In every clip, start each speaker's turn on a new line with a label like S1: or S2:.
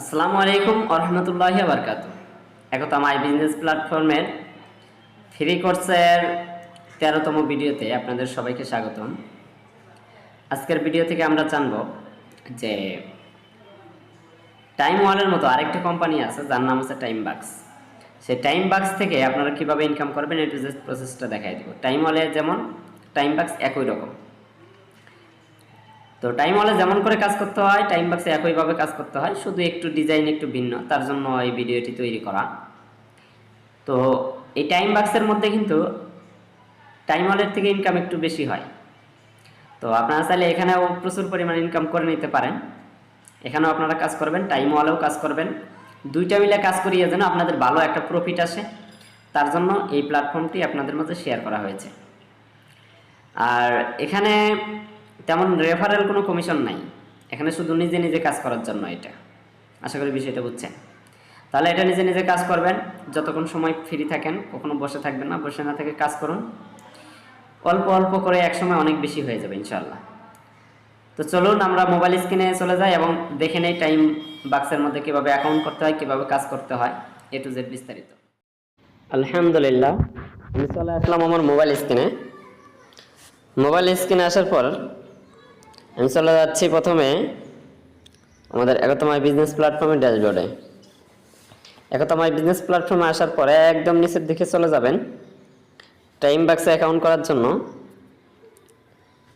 S1: আসসালামু আলাইকুম আরহামতুল্লাহি বারকাত একতা my business প্ল্যাটফর্মের ফ্রি কোর্সের তেরোতম ভিডিওতে আপনাদের সবাইকে স্বাগতম। আজকের ভিডিও থেকে আমরা জানব যে টাইম ওয়ালের মতো আরেকটা কোম্পানি আছে যার নাম আছে টাইম বাক্স সেই টাইম বাক্স থেকে আপনারা কীভাবে ইনকাম করবেন এটু জাস্ট প্রসেসটা দেখাই দেবো। টাইম ওয়ালে যেমন টাইম বাক্স একই রকম। তো টাইম ওয়ালে যেমন করে কাজ করতে হয় টাইম বাক্সে একইভাবে কাজ করতে হয়, শুধু একটু ডিজাইন একটু ভিন্ন, তার জন্য এই ভিডিওটি তৈরি করা। তো এই টাইম বাক্সের মধ্যে কিন্তু টাইম ওয়ালের থেকে ইনকাম একটু বেশি হয়। তো আপনারা চাইলে এখানেও প্রচুর পরিমাণ ইনকাম করে নিতে পারেন। এখানেও আপনারা কাজ করবেন টাইম ওয়ালেও কাজ করবেন। দুইটা মিলে কাজ করিয়ে যেন আপনাদের ভালো একটা প্রফিট আসে, তার জন্য এই প্ল্যাটফর্মটি আপনাদের মধ্যে শেয়ার করা হয়েছে। আর এখানে তেমন রেফারেল কোনো কমিশন নাই। এখানে শুধু নিজে নিজে কাজ করার জন্য এটা। আশা করি বিষয়টা বুঝছেন। তাহলে এটা নিজে নিজে কাজ করবেন। যতক্ষণ সময় ফ্রি থাকেন, কখনো বসে থাকবেন না। বসে না থেকে কাজ করুন। অল্প অল্প করে এক সময় অনেক বেশি হয়ে যাবে ইনশাল্লাহ তো চলুন, আমরা মোবাইল স্ক্রিনে চলে যাই এবং দেখে নেই টাইম বাক্সের মধ্যে কীভাবে অ্যাকাউন্ট করতে হয়, কীভাবে কাজ করতে হয়। এ টু জেড বিস্তারিত। আলহামদুলিল্লাহ, আমি চলে আসলাম আমার মোবাইল স্ক্রিনে মোবাইল স্ক্রিনে আসার পর আমি চলে যাচ্ছি প্রথমে আমাদের একতমায় বিজনেস প্ল্যাটফর্মের ড্যাশবোর্ডে একতমায় বিজনেস প্ল্যাটফর্মে আসার পরে একদম নিচের দিকে চলে যাবেন। টাইম বাক্সে অ্যাকাউন্ট করার জন্য।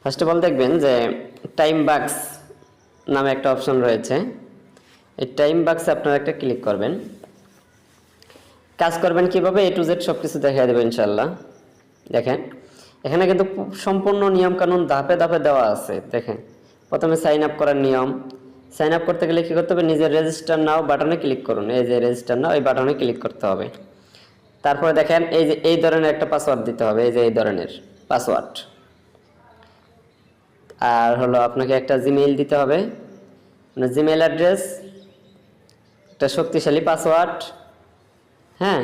S1: ফার্স্ট অফ অল দেখবেন যে টাইম বাক্স নামে একটা অপশন রয়েছে। এই টাইম বাক্সে আপনারা একটা ক্লিক করবেন। কাজ করবেন কীভাবে? এ টু জেড সব কিছু দেখা দেবে ইনশাল্লাহ দেখেন। এখানে কিন্তু সম্পূর্ণ নিয়ম কানুন ধাপে ধাপে দেওয়া আছে, দেখেন। প্রথমে সাইন আপ করার নিয়ম। সাইন আপ করতে গেলে কী করতে হবে? নিজের রেজিস্টার নাও বাটনে ক্লিক করুন। এই যে রেজিস্টার নাও, এই বাটনে ক্লিক করতে হবে। তারপরে দেখেন, এই যে এই ধরনের একটা পাসওয়ার্ড দিতে হবে, এই যে এই ধরনের পাসওয়ার্ড আর হলো আপনাকে একটা জিমেইল দিতে হবে। জিমেইল অ্যাড্রেস একটা শক্তিশালী পাসওয়ার্ড হ্যাঁ?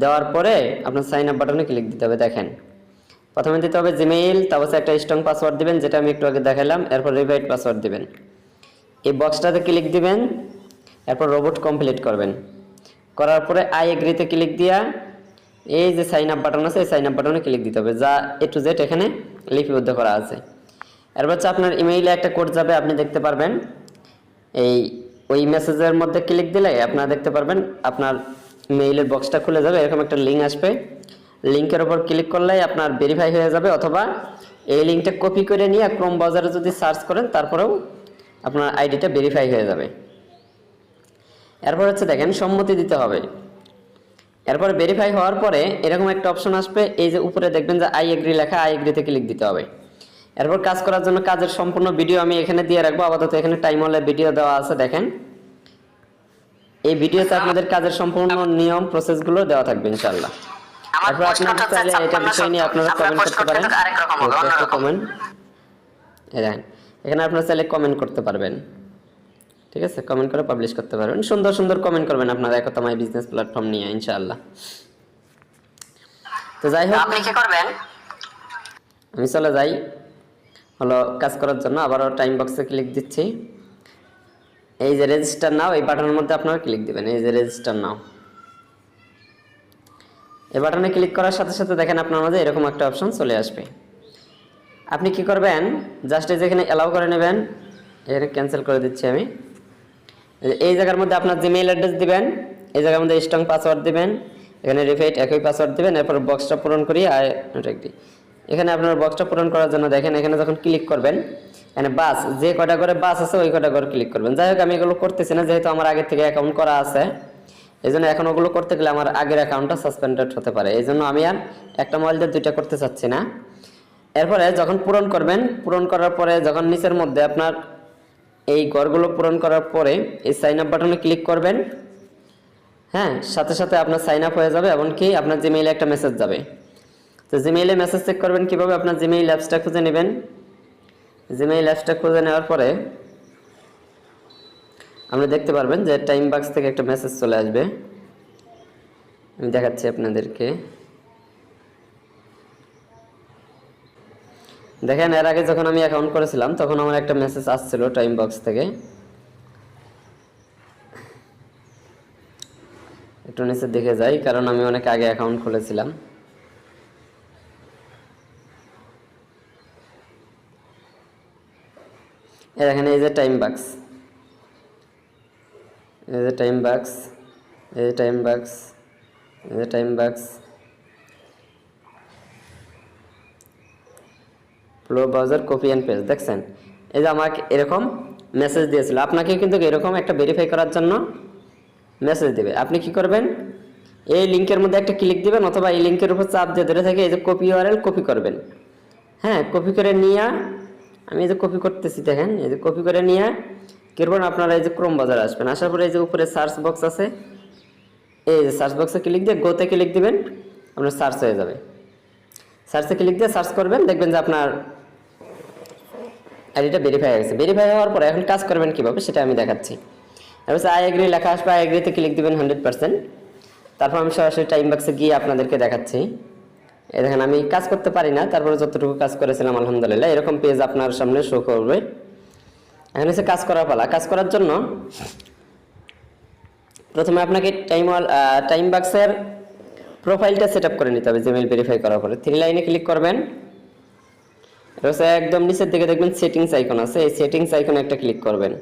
S1: দেওয়ার পরে আপনার সাইন আপ বাটনে ক্লিক দিতে হবে, দেখেন। প্রথমে দিতে হবে জিমেইল তারপর একটা স্ট্রং পাসওয়ার্ড দিবেন, যেটা আমি একটু আগে দেখালাম, এরপর রিভাইড পাসওয়ার্ড দিবেন। এই বক্সটাতে ক্লিক দিবেন, এরপর রোবট কমপ্লিট করবেন। করার পরে আই এগ্রিতে ক্লিক দিয়া, এই যে সাইন আপ বাটন আছে, এই সাইন আপ বাটনে ক্লিক দিতে হবে। যা এ টু জেড এখানে লিপিবদ্ধ করা আছে। এরপর হচ্ছে আপনার ইমেইলে একটা কোড যাবে, আপনি দেখতে পারবেন। এই ওই মেসেজের মধ্যে ক্লিক দিলে আপনারা দেখতে পারবেন, আপনার মেইলের বক্সটা খুলে যাবে, এরকম একটা লিঙ্ক আসবে। লিঙ্কের ওপর ক্লিক করলেই আপনার ভেরিফাই হয়ে যাবে অথবা এই লিঙ্কটা কপি করে নিয়ে ক্রোম ব্রাউজারে যদি সার্চ করেন তারপরেও আপনার আইডিটা ভেরিফাই হয়ে যাবে। এরপর হচ্ছে দেখেন সম্মতি দিতে হবে। এরপরে ভেরিফাই হওয়ার পরে এরকম একটা অপশন আসবে এই যে উপরে দেখবেন যে আই এগ্রি লেখা আই এগ্রিতে ক্লিক দিতে হবে। এরপর কাজ করার জন্য কাজের সম্পূর্ণ ভিডিও আমি এখানে দিয়ে রাখব। আপাতত এখানে টাইম হলে ভিডিও দেওয়া আছে দেখেন। এই ভিডিওতে আপনাদের কাজের সম্পূর্ণ নিয়ম প্রসেসগুলো দেওয়া থাকবে ইনশাল্লাহ তারপর
S2: প্রশ্নটা
S1: আপনারা চাইলে এটা বিষয় নিয়ে আপনারা কমেন্ট করতে পারেন। কমেন্ট দেখেন এখানে আপনারা চাইলে কমেন্ট করতে পারবেন। ঠিক আছে? কমেন্ট করে পাবলিশ করতে পারবেন। সুন্দর সুন্দর কমেন্ট করবেন আপনারা একতমাই বিজনেস প্ল্যাটফর্ম নিয়ে ইনশাআল্লাহ। তো যাই হোক
S2: আপনি কি করবেন?
S1: আমি চলে যাই। হলো কাজ করার জন্য আবারও টাইম বক্সে ক্লিক দিচ্ছি। এই যে রেজিস্টার নাও এই বাটনের মধ্যে আপনারা ক্লিক দিবেন। এই যে রেজিস্টার নাও এই বাটনে ক্লিক করার সাথে সাথে দেখেন আপনার মাঝে এরকম একটা অপশন চলে আসবে। আপনি কি করবেন? জাস্ট এই যেখানে অ্যালাউ করে নেবেন। এখানে ক্যান্সেল করে দিচ্ছি আমি। এই জায়গার মধ্যে আপনার জিমেইল অ্যাড্রেস দিবেন। এই জায়গার মধ্যে স্ট্রং পাসওয়ার্ড দিবেন। এখানে রিফাইট একই পাসওয়ার্ড দিবেন। এরপর বক্সটা পূরণ করি আর একটি। এখানে আপনার বক্সটা পূরণ করার জন্য দেখেন, এখানে যখন ক্লিক করবেন, এখানে বাস যে কটা করে বাস আছে, ওই কটা করে ক্লিক করবেন। যাই হোক, আমি এগুলো করতেছি না, যেহেতু আমার আগে থেকে অ্যাকাউন্ট করা আছে। এই জন্য এখন ওগুলো করতে গেলে আমার আগের অ্যাকাউন্টটা সাসপেন্ডেড হতে পারে। এই জন্য আমি আর একটা মোবাইল দিয়ে দুইটা করতে চাচ্ছি না। এরপরে যখন পূরণ করবেন, পূরণ করার পরে যখন নিচের মধ্যে আপনার এই ঘরগুলো পূরণ করার পরে এই সাইন আপ বাটনে ক্লিক করবেন হ্যাঁ সাথে সাথে আপনার সাইন আপ হয়ে যাবে এমনকি আপনার জিমেইলে একটা মেসেজ যাবে। তো জিমেইলে মেসেজ চেক করবেন কীভাবে আপনার জিমেইল অ্যাপসটা খুঁজে নেবেন। জিমেইল অ্যাপসটা খুঁজে নেওয়ার পরে আপনি দেখতে পারবেন যে টাইম বাক্স থেকে একটা মেসেজ চলে আসবে। আমি দেখাচ্ছি আপনাদেরকে। দেখেন, এর আগে যখন আমি অ্যাকাউন্ট করেছিলাম, তখন আমার একটা মেসেজ আসছিল টাইম বক্স থেকে। একটু নিচে দেখে যাই, কারণ আমি অনেক আগে অ্যাকাউন্ট খুলেছিলাম। এই দেখেন, এই যে টাইম বাক্স এই যে টাইম বাক্স এই টাইম বাক্স এই যে টাইম বাক্স flow browser copy and paste দেখছেন? এই যে আমাকে এরকম মেসেজ দিয়েছিল। আপনাকে কিন্তু এরকম একটা ভেরিফাই করার জন্য মেসেজ দেবে। আপনি কি করবেন? এই লিঙ্কের মধ্যে একটা ক্লিক দিবেন অথবা এই লিঙ্কের উপর চাপ দিয়ে ধরে থাকে এই যে কপি ইউআরএল কপি করবেন। হ্যাঁ কপি করে নিয়ে, আমি এই যে কপি করতেছি, দেখেন, এই যে কপি করে নিয়ে কি আপনারা এই যে ক্রোম বাজার আসবেন? আসার পরে এই যে উপরে সার্চ বক্স আছে, এই যে সার্চ বক্সে ক্লিক দিয়ে গোতে ক্লিক দিবেন, আপনার সার্চ হয়ে যাবে। সার্চে ক্লিক দিয়ে সার্চ করবেন, দেখবেন যে আপনার আইডিটা ভেরিফাই হয়ে গেছে। ভেরিফাই হওয়ার পরে এখন কাজ করবেন কীভাবে সেটা আমি দেখাচ্ছি। এবার আই এগ্রি লেখা আসবে আই এগ্রিতে ক্লিক দিবেন হান্ড্রেড পার্সেন্ট তারপর আমি সরাসরি টাইম বক্সে গিয়ে আপনাদেরকে দেখাচ্ছি। এই দেখেন, আমি কাজ করতে পারি না, তারপরে যতটুকু কাজ করেছিলাম, আলহামদুলিল্লাহ, এরকম পেজ আপনার সামনে শো করবে। এখন হচ্ছে কাজ করার পালা। কাজ করার জন্য প্রথমে আপনাকে টাইম টাইম বাক্সের প্রোফাইলটা সেট করে নিতে হবে জিমেল ভেরিফাই করার পরে। থ্রি লাইনে ক্লিক করবেন। হচ্ছে একদম নিচের দিকে দেখবেন সেটিংস আইকন আছে। এই সেটিংস আইকনে একটা ক্লিক করবেন।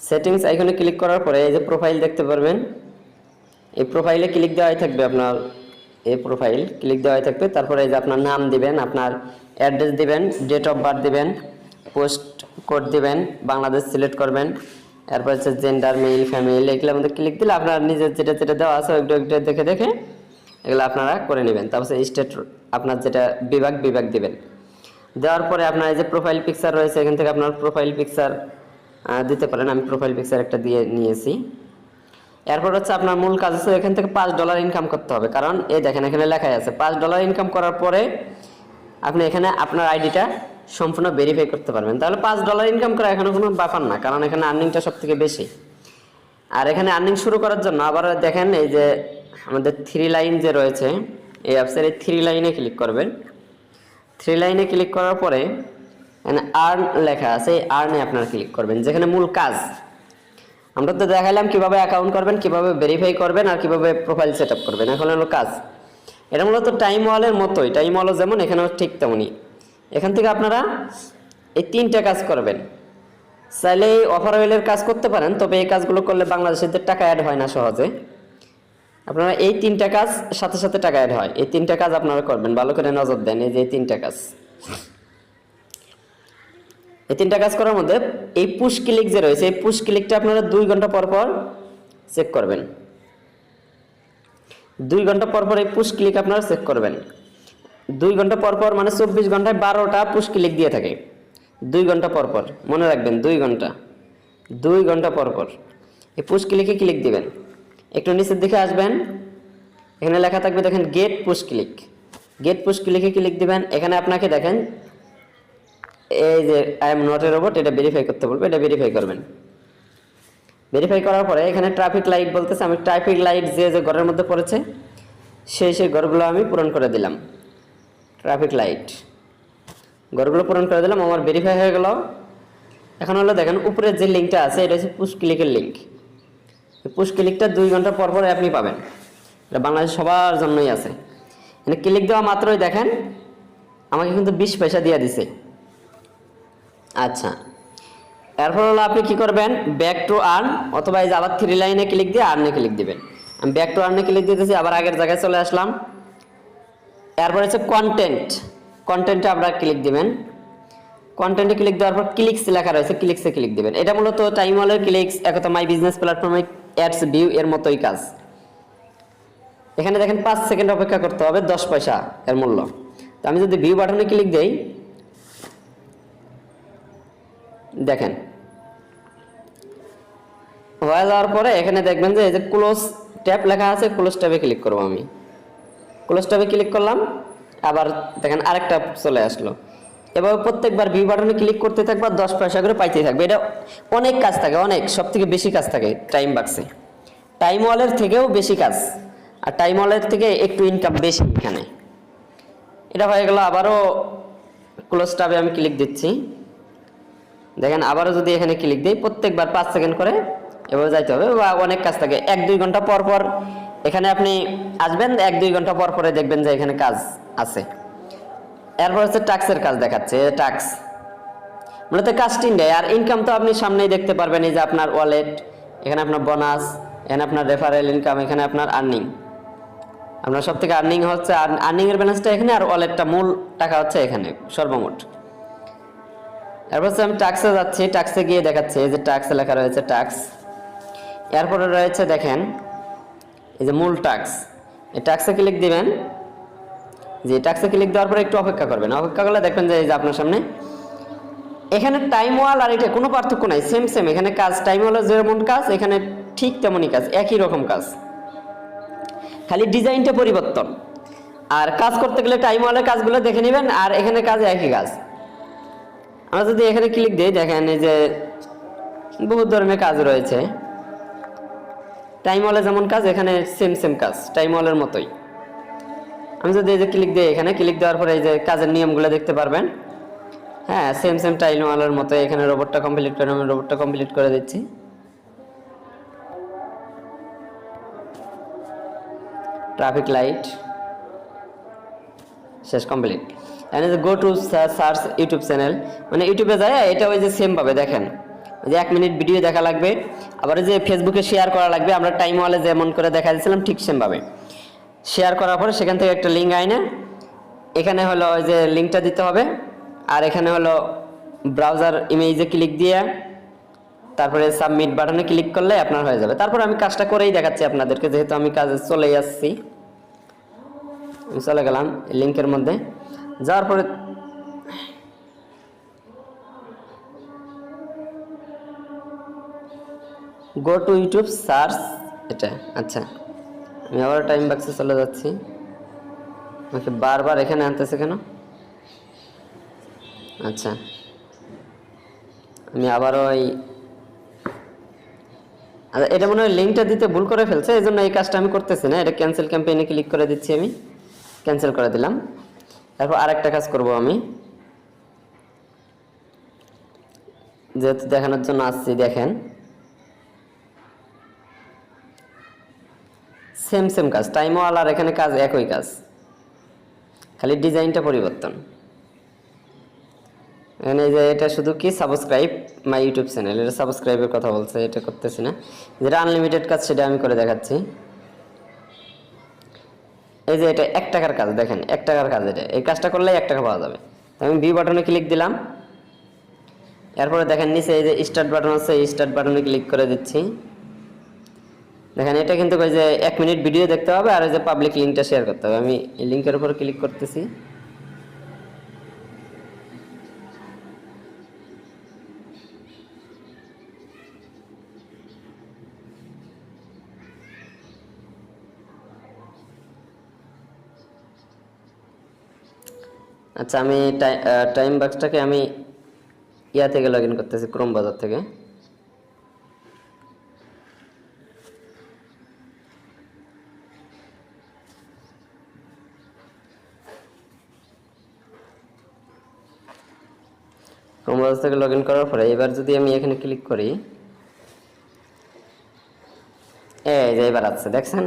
S1: সেটিংস আইকনে ক্লিক করার পরে এই যে প্রোফাইল দেখতে পারবেন, এই প্রোফাইলে ক্লিক দেওয়াই থাকবে আপনার, এই প্রোফাইল ক্লিক দেওয়াই থাকবে। তারপরে এই যে আপনার নাম দিবেন, আপনার অ্যাড্রেস দিবেন ডেট অফ বার্থ দিবেন। পোস্ট কোড দিবেন, বাংলাদেশ সিলেক্ট করবেন, এরপর হচ্ছে জেন্ডার মেল ফ্যামিলি এগুলোর মধ্যে ক্লিক দিলে আপনার নিজের যেটা যেটা দেওয়া আছে ওইটা ওইটা দেখে দেখে এগুলো আপনারা করে নেবেন। তারপর স্টেট আপনার যেটা বিভাগ বিভাগ দিবেন। দেওয়ার পরে আপনার এই যে প্রোফাইল পিকচার রয়েছে, এখান থেকে আপনার প্রোফাইল পিকচার দিতে পারেন। আমি প্রোফাইল পিকচার একটা দিয়ে নিয়েছি। এরপর হচ্ছে আপনার মূল কাজ হচ্ছে এখান থেকে পাঁচ ডলার ইনকাম করতে হবে। কারণ এই দেখেন এখানে লেখাই আছে, পাঁচ ডলার ইনকাম করার পরে আপনি এখানে আপনার আইডিটা সম্পূর্ণ ভেরিফাই করতে পারবেন। তাহলে পাঁচ ডলার ইনকাম করা এখানে কোনো ব্যাপার না, কারণ এখানে আর্নিংটা সব থেকে বেশি। আর এখানে আর্নিং শুরু করার জন্য আবার দেখেন এই যে আমাদের থ্রি লাইন যে রয়েছে, এই অ্যাপসের এই থ্রি লাইনে ক্লিক করবেন। থ্রি লাইনে ক্লিক করার পরে এখানে আর্ন লেখা আছে, এই আর্নে আপনার ক্লিক করবেন, যেখানে মূল কাজ। আমরা তো দেখালাম কীভাবে অ্যাকাউন্ট করবেন, কীভাবে ভেরিফাই করবেন, আর কীভাবে প্রোফাইল সেট করবেন, এখন হলো কাজ। এটা মূলত টাইম ওয়ালের মতোই টাইম ওয়ালও যেমন, এখানেও ঠিক তেমনই। এখান থেকে আপনারা এই তিনটা কাজ করবেন। চাইলে এই অফার ওয়েলের কাজ করতে পারেন, তবে এই কাজগুলো করলে বাংলাদেশের টাকা অ্যাড হয় না সহজে। আপনারা এই তিনটা কাজ সাথে সাথে টাকা অ্যাড হয়। এই তিনটা কাজ আপনারা করবেন। ভালো করে নজর দেন এই যে তিনটা কাজ। এই তিনটা কাজ করার মধ্যে এই পুশ ক্লিক যে রয়েছে, এই পুশ ক্লিকটা আপনারা দুই ঘণ্টা পর পর চেক করবেন। দুই ঘণ্টা পর পর এই পুশ ক্লিক আপনারা চেক করবেন। দুই ঘণ্টা পর পর মানে চব্বিশ ঘন্টায় বারোটা পুশ ক্লিক দিয়ে থাকে। দুই ঘণ্টা পর পর, মনে রাখবেন, দুই ঘণ্টা। দুই ঘণ্টা পর পর। এই পুশ ক্লিকে ক্লিক দিবেন? একটু নিচের দিকে আসবেন। এখানে লেখা থাকবে, দেখেন, get push click get push ক্লিকে click দিবেন? এখানে আপনাকে দেখেন, এই যে I am not a robot এটা ভেরিফাই করতে বলবে, এটা ভেরিফাই করবেন। ভেরিফাই করার পরে এখানে ট্রাফিক লাইট বলতেছে, আমি ট্রাফিক লাইট যে যে ঘরের মধ্যে পড়েছে, সেই সেই ঘরগুলো আমি পূরণ করে দিলাম। ট্রাফিক লাইট ঘরগুলো পূরণ করে দিলাম, আমার ভেরিফাই হয়ে গেল। এখন হলো দেখেন উপরের যে লিঙ্কটা আছে, এটা হচ্ছে পুশ ক্লিকের লিঙ্ক পুশ ক্লিকটা দুই ঘণ্টা পর পরে আপনি পাবেন। এটা বাংলাদেশ সবার জন্যই আছে। এখানে ক্লিক দেওয়া মাত্রই দেখেন, আমাকে কিন্তু বিশ পয়সা দিয়ে দিছে। আচ্ছা এরপর হলো আপনি কি করবেন? ব্যাক টু আর্ন অথবা এই যে আবার থ্রি লাইনে ক্লিক দিয়ে আর্নে ক্লিক দিবেন। আমি ব্যাক টু আর্নে ক্লিক দিতেছি, আবার আগের জায়গায় চলে আসলাম। এরপর হচ্ছে কন্টেন্ট কন্টেন্টে আপনারা ক্লিক দিবেন। কন্টেন্টে ক্লিক দেওয়ার পর ক্লিকস লেখা রয়েছে ক্লিকসে ক্লিক দিবেন। এটা মূলত টাইম ওয়ালের ক্লিকস একত মাই বিজনেস প্ল্যাটফর্মে অ্যাডস ভিউ এর মতোই কাজ। এখানে দেখেন পাঁচ সেকেন্ড অপেক্ষা করতে হবে, দশ পয়সা এর মূল্য। তো আমি যদি ভিউ বাটনে ক্লিক দেই, দেখেন। হয়ে যাওয়ার পরে এখানে দেখবেন যে এই যে ক্লোজ ট্যাপ লেখা আছে ক্লোজ ট্যাবে ক্লিক করব আমি। ক্লোজ ট্যাবে ক্লিক করলাম, আবার দেখেন আরেকটা চলে আসলো। এবার প্রত্যেকবার ভিউ বাটনে ক্লিক করতে থাকবে আর দশ পয়সা করে পাইতে থাকবে। এটা অনেক কাজ থাকে, অনেক সব থেকে বেশি কাজ থাকে টাইম বাক্সে টাইম ওয়ালের থেকেও বেশি কাজ, আর টাইম ওয়ালের থেকে একটু ইনকাম বেশি এখানে। এটা হয়ে গেল, আবারও ক্লোজ ট্যাবে আমি ক্লিক দিচ্ছি। দেখেন আবারও যদি এখানে ক্লিক দিই, প্রত্যেকবার পাঁচ সেকেন্ড করে এভাবে যাইতে হবে, বা অনেক কাজ থাকে। এক দুই ঘণ্টা পর পর এখানে আপনি আসবেন, এক দুই ঘণ্টা পর পরে দেখবেন যে এখানে কাজ আছে। এরপর হচ্ছে ট্যাক্সের কাজ দেখাচ্ছে ট্যাক্স মূলত কাজ তিনটাই আর ইনকাম তো আপনি সামনেই দেখতে পারবেন, এই যে আপনার ওয়ালেট এখানে আপনার বোনাস এখানে আপনার রেফারেল ইনকাম এখানে আপনার আর্নিং আপনার সব থেকে আর্নিং হচ্ছে আর্নিং এর ব্যালেন্সটা এখানে, আর ওয়ালেটটা মূল টাকা হচ্ছে এখানে, সর্বমোট। এরপর হচ্ছে আমি ট্যাক্সে যাচ্ছি ট্যাক্সে গিয়ে দেখাচ্ছে, এই যে ট্যাক্সে লেখা রয়েছে ট্যাক্স এরপরে রয়েছে, দেখেন এই যে মূল ট্যাক্স এই ট্যাক্সে ক্লিক দিবেন। যে ট্যাক্সে ক্লিক দেওয়ার পরে একটু অপেক্ষা করবেন। অপেক্ষা করলে দেখবেন যে এই যে আপনার সামনে এখানে টাইম ওয়াল আর এটা কোনো পার্থক্য নাই সেম সেম এখানে কাজ টাইম ওয়ালের যেমন কাজ, এখানে ঠিক তেমনই কাজ, একই রকম কাজ। খালি ডিজাইনটা পরিবর্তন। আর কাজ করতে গেলে টাইম ওয়ালের কাজগুলো দেখে নেবেন, আর এখানে কাজ একই কাজ। আমরা যদি এখানে ক্লিক দিই, দেখেন এই যে বহুত ধরনের কাজ রয়েছে। টাইম ওয়ালে যেমন কাজ, এখানে সেম সেম কাজ টাইম ওয়ালের মতোই। আমি যদি এই যে ক্লিক দিই এখানে ক্লিক দেওয়ার পরে এই যে কাজের নিয়মগুলো দেখতে পারবেন। হ্যাঁ সেম সেম টাইম ওয়ালের মতো এখানে রোবটটা কমপ্লিট করে, আমি রোবটটা কমপ্লিট করে দিচ্ছি। ট্রাফিক লাইট শেষ কমপ্লিট এখানে go to search YouTube channel মানে ইউটিউবে যায়, এটা ওই যে সেম পাবে, দেখেন। যে এক মিনিট ভিডিও দেখা লাগবে। আবার যে ফেসবুকে শেয়ার করা লাগবে, আমরা টাইম ওয়ালে যেমন করে দেখা দিয়েছিলাম, ঠিক সেমভাবে। শেয়ার করার পরে সেখান থেকে একটা লিঙ্ক আইনে, এখানে হলো ওই যে লিঙ্কটা দিতে হবে, আর এখানে হলো ব্রাউজার ইমেজে ক্লিক দিয়ে, তারপরে সাবমিট বাটনে ক্লিক করলে আপনার হয়ে যাবে। তারপর আমি কাজটা করেই দেখাচ্ছি আপনাদেরকে, যেহেতু আমি কাজে চলে আসছি। চলে গেলাম লিঙ্কের মধ্যে। যাওয়ার পরে গো টু ইউটিউব সার্চ এটা আচ্ছা। আমি আবার টাইম বাক্সে চলে যাচ্ছি। আমাকে বারবার এখানে আনতেছে কেন? আচ্ছা। আমি আবারও ওই আচ্ছা এটা মনে হয় লিঙ্কটা দিতে ভুল করে ফেলছে, এই জন্য এই কাজটা আমি করতেছি না। এটা ক্যান্সেল ক্যাম্পেইনে ক্লিক করে দিচ্ছি আমি। ক্যান্সেল করে দিলাম। তারপর আরেকটা কাজ করব আমি। যেহেতু দেখানোর জন্য আসছি, দেখেন। সেম সেম কাজ। টাইম ওয়াল আর এখানে কাজ একই কাজ। খালি ডিজাইনটা পরিবর্তন। এখানে যে এটা শুধু কি? সাবস্ক্রাইব মাই ইউটিউব চ্যানেল এটা সাবস্ক্রাইবের কথা বলছে, এটা করতেছি না। যেটা আনলিমিটেড কাজ, সেটা আমি করে দেখাচ্ছি। এই যে এটা এক টাকার কাজ, দেখেন, এক টাকার কাজ এটা। এই কাজটা করলে এক টাকা পাওয়া যাবে। আমি বি বাটনে ক্লিক দিলাম। এরপরে দেখেন, নিচে এই যে স্টার্ট বাটন আছে স্টার্ট বাটনে ক্লিক করে দিচ্ছি। দেখেন, এটা কিন্তু ওই যে এক মিনিট ভিডিও দেখতে হবে আর ওই যে পাবলিক লিঙ্কটা শেয়ার করতে হবে। আমি লিঙ্কের উপর ক্লিক করতেছি। আচ্ছা আমি টাইম বাক্সটাকে আমি ইয়া থেকে লগ ইন করতেছি ক্রোম বাজার থেকে। ক্রোম থেকে লগ ইন করার পরে এবার যদি আমি এখানে ক্লিক করি, এই যে এবার আছে, দেখছেন?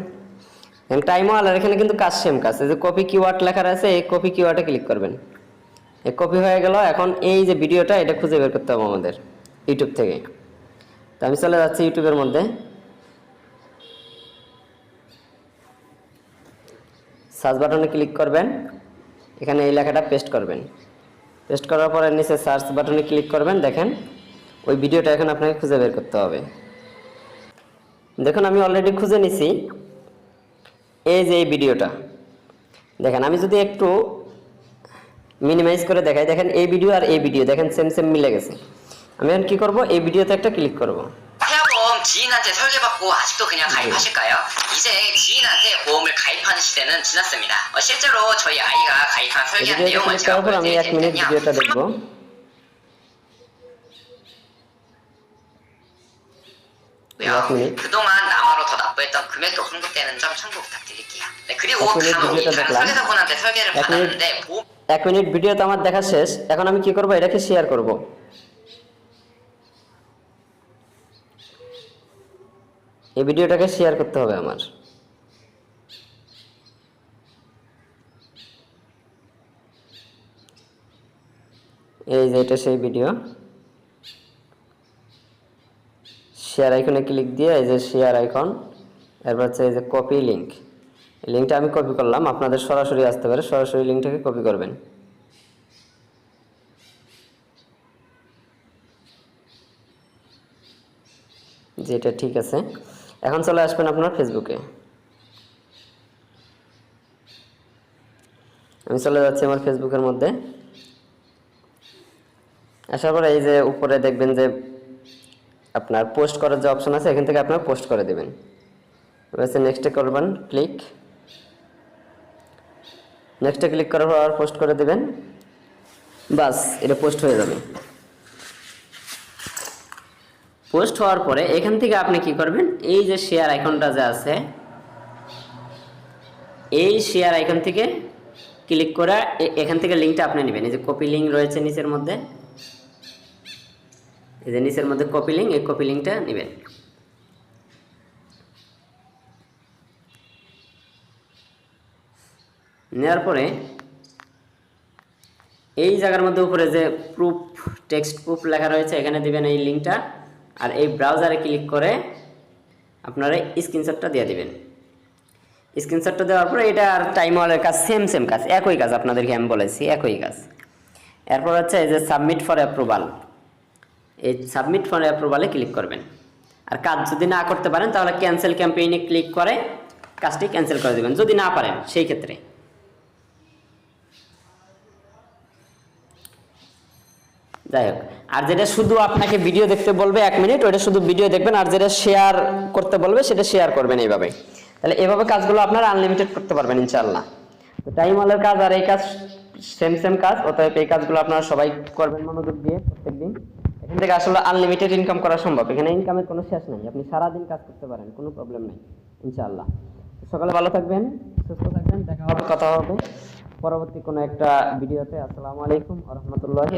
S1: টাইম ওয়ালার এখানে কিন্তু কাজ সেম কাজ। যে কপি কিওয়ার্ড লেখা আছে, এই কপি কিওয়ার্ডে ক্লিক করবেন। এই কপি হয়ে গেল, এখন এই যে ভিডিওটা, এটা খুঁজে বের করতে হবে আমাদের ইউটিউব থেকে। তো আমি চলে যাচ্ছি ইউটিউবের মধ্যে। সার্চ বাটনে ক্লিক করবেন। এখানে এই লেখাটা পেস্ট করবেন। পেস্ট করার পরে নিচে সার্চ বাটনে ক্লিক করবেন, দেখেন। ওই ভিডিওটা এখন আপনাকে খুঁজে বের করতে হবে। দেখুন, আমি অলরেডি খুঁজে নিছি এই যে এই ভিডিওটা। দেখেন, আমি যদি একটু মিনিমাইজ করে দেখাই, দেখেন এই ভিডিও আর এই ভিডিও, দেখেন সেম সেম মিলে গেছে। আমি এখন কী করব? এই ভিডিওতে একটা ক্লিক করব।
S2: 지인한테 설계받고 아직도 그냥 가입하실까요? 이제 지인한테 보험을 가입하는 시대는 지났습니다. 어, 실제로 저희 아이가 가입한
S1: এই
S2: 설계한
S1: ভিডিওতে
S2: 내용을
S1: ক্লিক
S2: 제가
S1: করার পর আমি এক
S2: 보여드릴
S1: মিনিট
S2: 테니까요.
S1: ভিডিওটা দেখব 약 미닛.
S2: 그동안 남아로 더 납부했던 금액도 환급되는 점 참고 부탁드릴게요. 네, 그리고
S1: 약 미닛
S2: 간혹
S1: ভিডিওটা
S2: 다른
S1: দেখলাম।
S2: 설계사분한테 설계를
S1: 약 미닛।
S2: 받았는데 보험
S1: এক মিনিট ভিডিও তো আমার দেখা শেষ এখন আমি কি করব এটাকে শেয়ার করব এই ভিডিওটাকে শেয়ার করতে হবে আমার। এই যে এটা সেই ভিডিও শেয়ার আইকনে ক্লিক দিয়ে এই যে শেয়ার আইকন এরপর হচ্ছে এই যে কপি লিঙ্ক লিঙ্কটা আমি কপি করলাম, আপনাদের সরাসরি আসতে পারে, সরাসরি লিঙ্কটাকে কপি করবেন। যেটা ঠিক আছে। এখন চলে আসবেন আপনার ফেসবুকে আমি চলে যাচ্ছি আমার ফেসবুকের মধ্যে। আসার পরে এই যে উপরে দেখবেন যে আপনার পোস্ট করার যে অপশন আছে, এখান থেকে আপনার পোস্ট করে দেবেন। এবার নেক্সটে করবেন ক্লিক নেক্সটে ক্লিক করার পর পোস্ট করে দেবেন। বাস, এটা পোস্ট হয়ে যাবে। পোস্ট হওয়ার পরে এখান থেকে আপনি কি করবেন? এই যে শেয়ার আইকনটা যে আছে, এই শেয়ার আইকন থেকে ক্লিক করে এখান থেকে লিঙ্কটা আপনি নেবেন। এই যে কপি লিঙ্ক রয়েছে নিচের মধ্যে। এই যে নিচের মধ্যে কপি লিঙ্ক এই কপি লিঙ্কটা নেবেন। নেওয়ার পরে এই জায়গার মধ্যে উপরে যে প্রুফ টেক্সট প্রুফ লেখা রয়েছে, এখানে দিবেন এই লিঙ্কটা আর এই ব্রাউজারে ক্লিক করে আপনারা স্ক্রিনশটটা দিয়ে দিবেন। স্ক্রিনশটটা দেওয়ার পরে এটা আর টাইম ওয়ালের কাজ সেম সেম কাজ, একই কাজ আপনাদেরকে আমি বলেছি, একই কাজ। এরপর হচ্ছে এই যে সাবমিট ফর অ্যাপ্রুভাল এই সাবমিট ফর অ্যাপ্রুভালে ক্লিক করবেন। আর কাজ যদি না করতে পারেন তাহলে ক্যান্সেল ক্যাম্পেইনে ক্লিক করে কাজটি ক্যান্সেল করে দেবেন, যদি না পারেন সেই ক্ষেত্রে। যাই হোক। আর যেটা শুধু আপনাকে ভিডিও দেখতে বলবে এক মিনিট ওটা শুধু ভিডিও দেখবেন, আর যেটা শেয়ার করতে বলবে সেটা শেয়ার করবেন এইভাবে। তাহলে এভাবে কাজগুলো আপনারা আনলিমিটেড করতে পারবেন ইনশাআল্লাহ। তো টাইম ওয়ালের কাজ আর এই কাজ সেম সেম কাজ, অতএব এই কাজগুলো আপনারা সবাই করবেন মনোযোগ দিয়ে প্রত্যেকদিন। এখান থেকে আসলে আনলিমিটেড ইনকাম করা সম্ভব। এখানে ইনকামের কোনো শেষ নেই। আপনি সারাদিন কাজ করতে পারেন, কোনো প্রবলেম নেই, ইনশাআল্লাহ। তো সকালে ভালো থাকবেন, সুস্থ থাকবেন, দেখা হবে, কথা হবে। পরবর্তী কোনো একটা ভিডিওতে আসসালামু আলাইকুম রহমতুল্লাহি